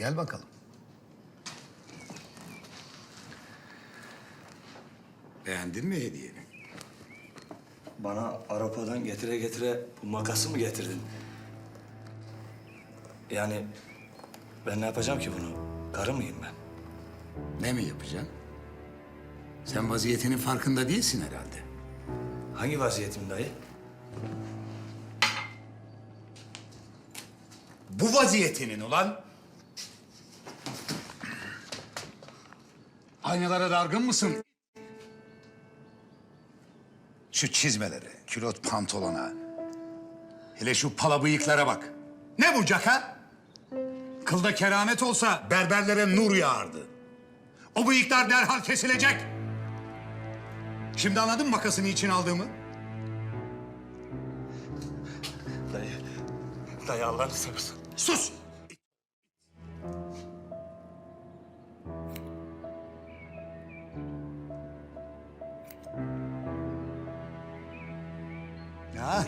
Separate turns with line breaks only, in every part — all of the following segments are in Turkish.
Gel bakalım. Beğendin mi hediyeni?
Bana Avrupa'dan getire getire bu makası mı getirdin? Yani ben ne yapacağım ki bunu? Karı mıyım ben?
Ne mi yapacaksın? Sen vaziyetinin farkında değilsin herhalde.
Hangi vaziyetim dayı?
Bu vaziyetinin ulan. Aynalara dargın mısın? Şu çizmelere, külot pantolona. Hele şu pala bıyıklara bak. Ne bu caka? Kılda keramet olsa berberlere nur yağardı. O bıyıklar derhal kesilecek. Şimdi anladın mı makasını için aldığımı?
Dayı, dayı Allah'ını seversen.
Sus!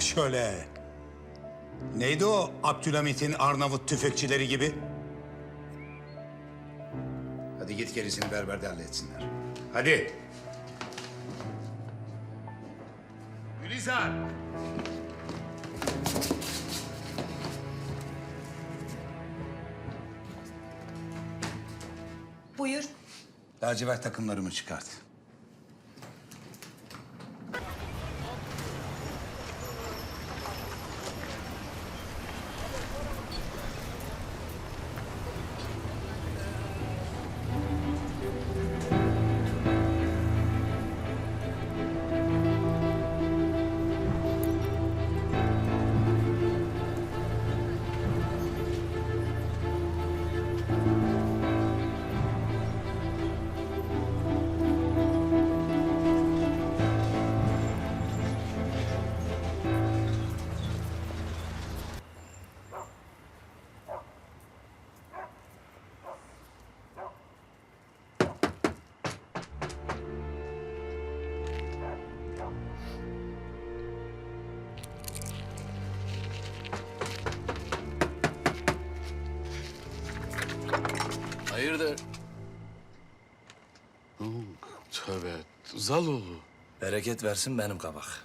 Şöyle. Neydi o Abdülhamit'in Arnavut tüfekçileri gibi? Hadi git gerisini berberde halletsinler. Hadi. Gülizar.
Buyur.
Lacivert takımlarımı çıkart.
Zaloğlu.
Bereket versin benim kabak.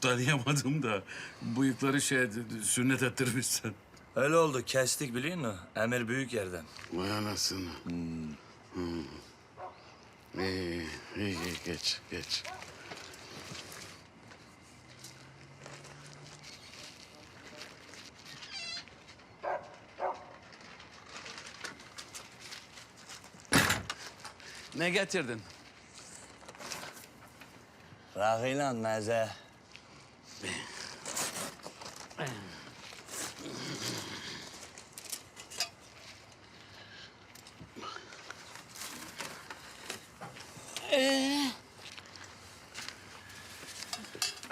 Tanıyamadım da bıyıkları şey sünnet ettirmişsin.
Öyle oldu kestik biliyor musun? Emir büyük yerden.
Vay anasını. Hmm. İyi, iyi, iyi, geç, geç. Ne getirdin?
Rakıyla meze.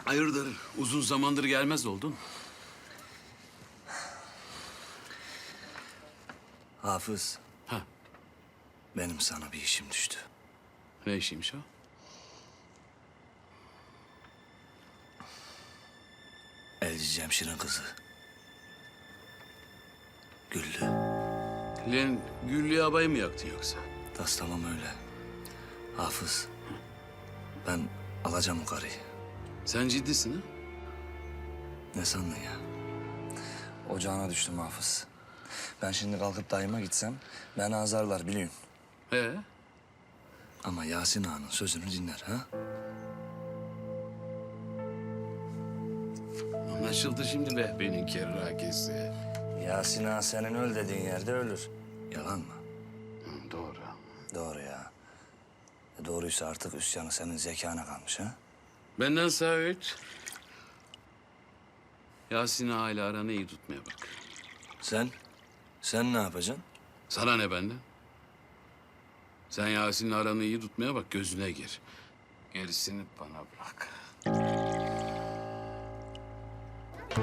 Hayırdır? Uzun zamandır gelmez oldun.
Hafız,
Ha,
benim sana bir işim düştü.
ne işiymiş o?
Cemşir'in kızı. Güllü.
Lan Güllü abayı mı yaktın yoksa?
Tas tamam öyle. Hafız, ben alacağım o karıyı.
Sen ciddisin ha?
Ne sandın ya? Ocağına düştüm Hafız. Ben şimdi kalkıp dayıma gitsem beni azarlar biliyorsun.
He?
Ama Yasin Ağa'nın sözünü dinler ha?
Anlaşıldı şimdi be benim kerrakesi.
Yasin Ağa senin öl dediğin yerde ölür. Yalan mı?
Hı, doğru.
Doğru ya. E doğruysa artık üsyanı senin zekana kalmış ha?
Benden Söğüt. Yasin Ağa ile aranı iyi tutmaya bak.
Sen? Sen ne yapacaksın?
Sana ne benden? Sen Yasin'le aranı iyi tutmaya bak, gözüne gir. Gerisini bana bırak.
Kız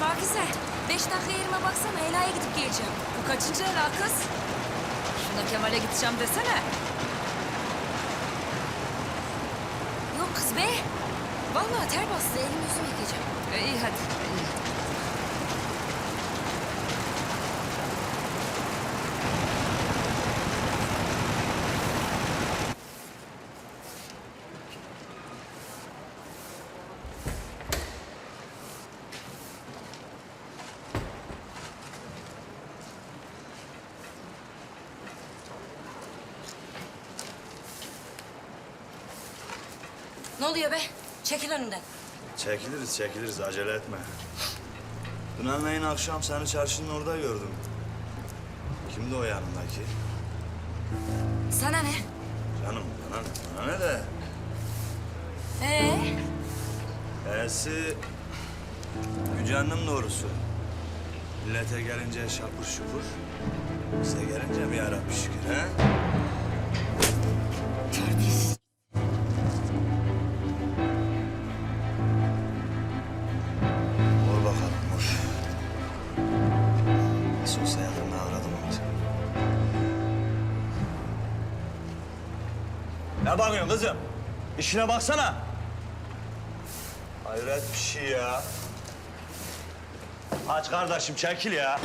Pakize. Beş dakika yerime baksana Ela'ya gidip geleceğim. Bu kaçıncı Ela kız? Şuna Kemal'e gideceğim desene. Yok kız be. Vallahi ter bastı elimi yüzümü yıkayacağım. İyi hadi. iyi. Ne oluyor be? Çekil önümden.
Çekiliriz çekiliriz acele etme. Dün anneyin akşam seni çarşının orada gördüm. Kimdi o yanındaki?
Sana ne?
Canım bana, bana ne de.
Ee?
E'si gücendim doğrusu. Millete gelince şapur şupur. Size gelince mi yarabbi şükür he?
Terbiyesiz.
Ne bakıyorsun kızım? İşine baksana. Hayret bir şey ya. Aç kardeşim çekil ya.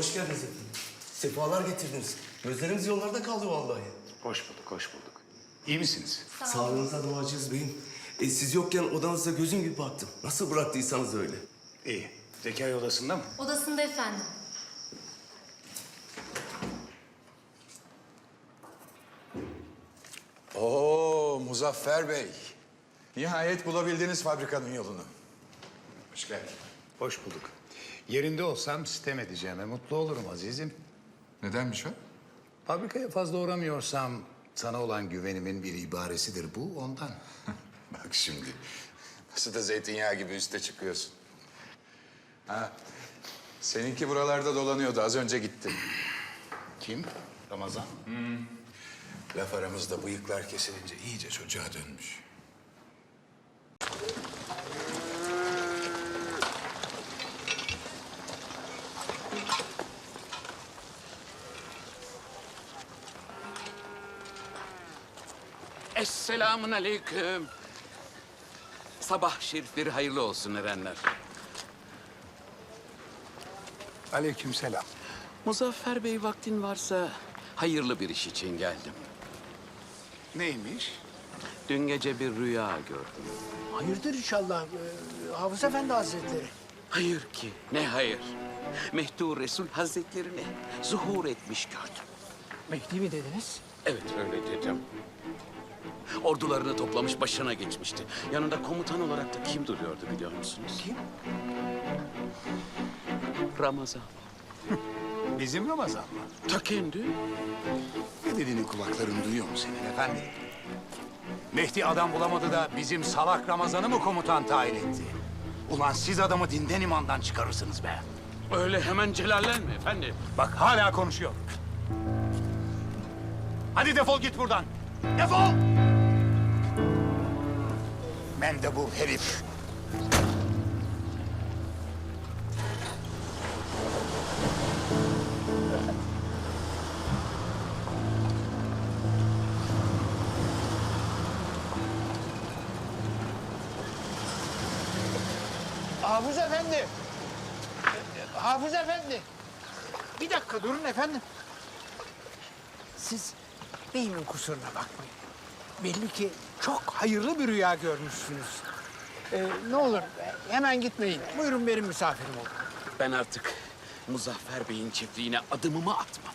Hoş geldiniz efendim. Sefalar getirdiniz. Gözlerimiz yollarda kaldı vallahi.
Hoş bulduk, hoş bulduk. İyi misiniz?
Sağlığınıza duacıyız beyim. E, siz yokken odanızda gözüm gibi baktım. Nasıl bıraktıysanız öyle.
İyi. Zekai odasında mı?
Odasında efendim.
Oo Muzaffer Bey. Nihayet bulabildiniz fabrikanın yolunu. Hoş geldin.
Hoş bulduk. Yerinde olsam sistem edeceğime mutlu olurum azizim.
Nedenmiş o?
Fabrikaya fazla uğramıyorsam sana olan güvenimin bir ibaresidir bu ondan.
Bak şimdi. Nasıl da zeytinyağı gibi üste çıkıyorsun. Ha. Seninki buralarda dolanıyordu. Az önce gitti.
Kim? Ramazan.
Laf aramızda bıyıklar kesilince iyice çocuğa dönmüş.
Esselamun aleyküm. Sabah şerifleri hayırlı olsun erenler.
Aleykümselam.
Muzaffer Bey vaktin varsa hayırlı bir iş için geldim.
Neymiş?
Dün gece bir rüya gördüm.
Hayırdır inşallah ee, Hafız Efendi Hazretleri.
Hayır ki, ne hayır. Mehdi Resul Hazretlerini zuhur etmiş gördüm.
Mehdi mi dediniz?
Evet öyle dedim. Ordularını toplamış başına geçmişti. Yanında komutan olarak da kim duruyordu biliyor musunuz?
Kim?
Ramazan.
Bizim Ramazan mı?
Ta kendi.
Ne dediğini kulakların duyuyor mu senin efendi? Mehdi adam bulamadı da bizim salak Ramazan'ı mı komutan tayin etti? Ulan siz adamı dinden imandan çıkarırsınız be.
Öyle hemen celallenme efendim.
Bak hala konuşuyor. Hadi defol git buradan. Defol! Ben de bu herif.
Hafız Efendi. Hafız Efendi. Bir dakika durun efendim. Siz beyimin kusuruna bakmayın. Belli ki çok hayırlı bir rüya görmüşsünüz. Ee, ne olur hemen gitmeyin. Buyurun benim misafirim olun.
Ben artık Muzaffer Bey'in çiftliğine adımımı atmam.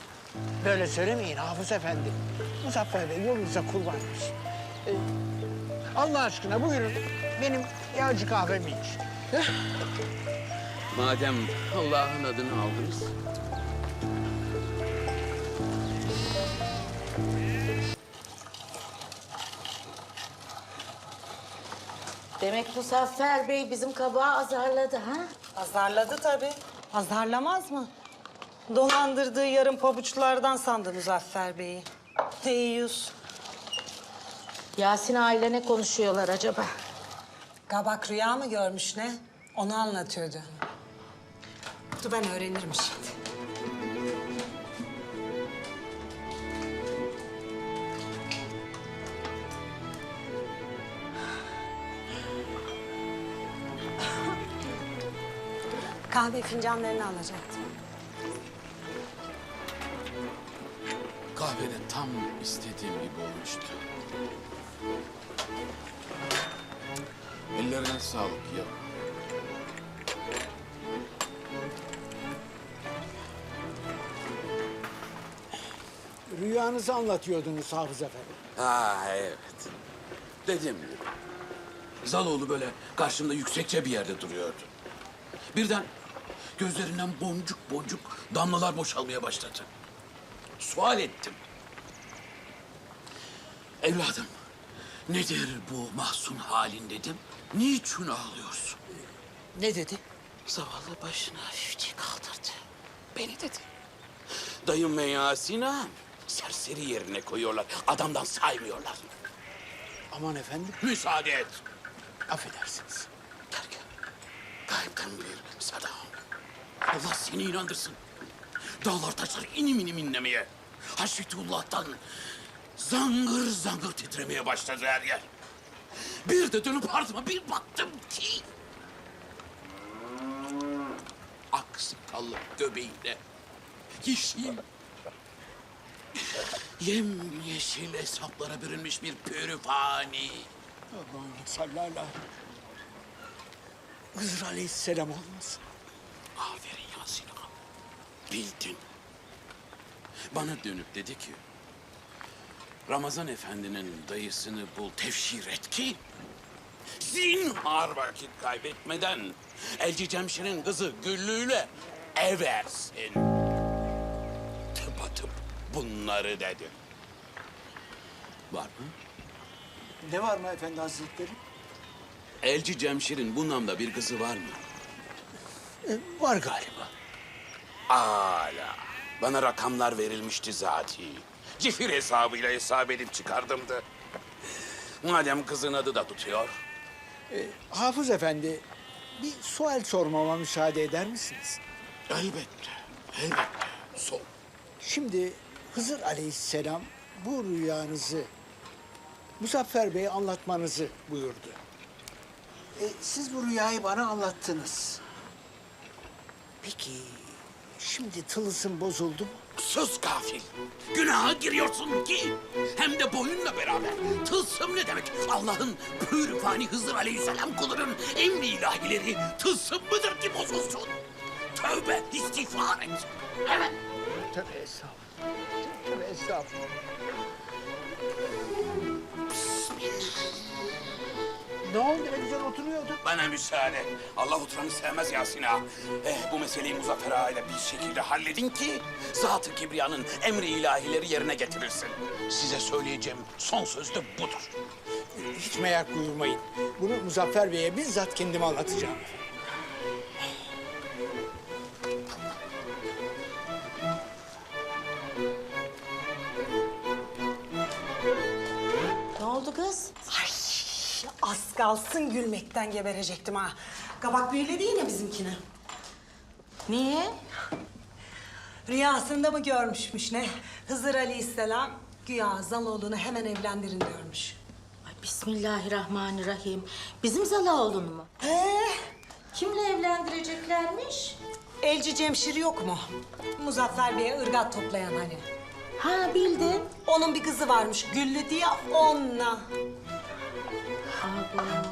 Böyle söylemeyin Hafız Efendi. Muzaffer Bey yolunuza kurbanmış. Ee, Allah aşkına buyurun benim yağcı kahvemi için.
Madem Allah'ın adını aldınız.
Demek Muzaffer Bey bizim kabağı azarladı ha?
Azarladı tabii. Azarlamaz mı? Dolandırdığı yarım pabuçlardan sandı Muzaffer Bey'i. Deyyus.
Yasin aile ne konuşuyorlar acaba?
Kabak rüya mı görmüş ne? Onu anlatıyordu. Dur ben öğrenirim şimdi. Kahve fincanlarını alacaktım.
Kahvede tam istediğim gibi olmuştu. Ellerine sağlık ya.
Rüyanızı anlatıyordunuz Hafız Efendi.
Ha evet. Dediğim gibi. Zaloğlu böyle karşımda yüksekçe bir yerde duruyordu. Birden gözlerinden boncuk boncuk damlalar boşalmaya başladı. Sual ettim. Evladım, nedir bu mahzun halin dedim. Niçin ağlıyorsun?
Ne dedi?
Zavallı başını hafifçe kaldırdı. Beni dedi. Dayım ve Yasin ağam serseri yerine koyuyorlar. Adamdan saymıyorlar.
Aman efendim,
Müsaade et.
affedersiniz.
Derken gayipten bir sadam. Allah seni inandırsın. Dağlar taşlar inim inim inlemeye. Haşmetullah'tan zangır zangır titremeye başladı her yer. Bir de dönüp ardıma bir baktım ki... Aksi kallı göbeğinde yeşil... Yem yeşil hesaplara bürünmüş bir pürüfani.
Allah'ım sallallahu. Hızır Aleyhisselam olmasın.
Aferin Yasin ağam. Bildin. Bana dönüp dedi ki... Ramazan Efendi'nin dayısını bul tevşir et ki... Zinhar vakit kaybetmeden... Elci Cemşir'in kızı Güllü'yle eversin. Tıpatıp bunları dedi. Var mı?
Ne var mı efendi hazretleri?
Elci Cemşir'in bu namda bir kızı var mı?
E, var galiba.
Hala. Bana rakamlar verilmişti zati. Cifir hesabıyla hesap edip çıkardımdı. Madem kızın adı da tutuyor.
E, Hafız Efendi, bir sual sormama müsaade eder misiniz?
Elbette, elbette. Sor.
Şimdi Hızır Aleyhisselam bu rüyanızı Muzaffer Bey'e anlatmanızı buyurdu. E, siz bu rüyayı bana anlattınız. Peki şimdi tılısım bozuldu mu?
Sus gafil. Günaha giriyorsun ki. Hem de boyunla beraber. Tılsım ne demek? Allah'ın pürfani Hızır Aleyhisselam kulunun emri ilahileri tılsım mıdır ki bozulsun? Tövbe istiğfar et. Evet.
Tövbe estağfurullah. Tövbe estağfurullah. Ne oldu? Ne güzel oturuyorduk.
Bana müsaade. Allah oturanı sevmez Yasin ağa. Eh, bu meseleyi Muzaffer ağa ile bir şekilde halledin ki... ...Zat-ı Kibriya'nın emri ilahileri yerine getirirsin. Size söyleyeceğim son söz de budur.
Hiç merak buyurmayın. Bunu Muzaffer Bey'e bizzat kendim anlatacağım.
Az kalsın gülmekten geberecektim ha. Kabak büyüledi yine bizimkini.
Niye?
Rüyasında mı görmüşmüş ne? Hızır Aleyhisselam güya Zaloğlu'nu hemen evlendirin diyormuş.
Ay, Bismillahirrahmanirrahim. Bizim Zalaoğlu'nu mu?
He,
Kimle evlendireceklermiş?
Elci Cemşir yok mu? Muzaffer Bey'e ırgat toplayan hani.
Ha bildin.
Onun bir kızı varmış Güllü diye onunla.
album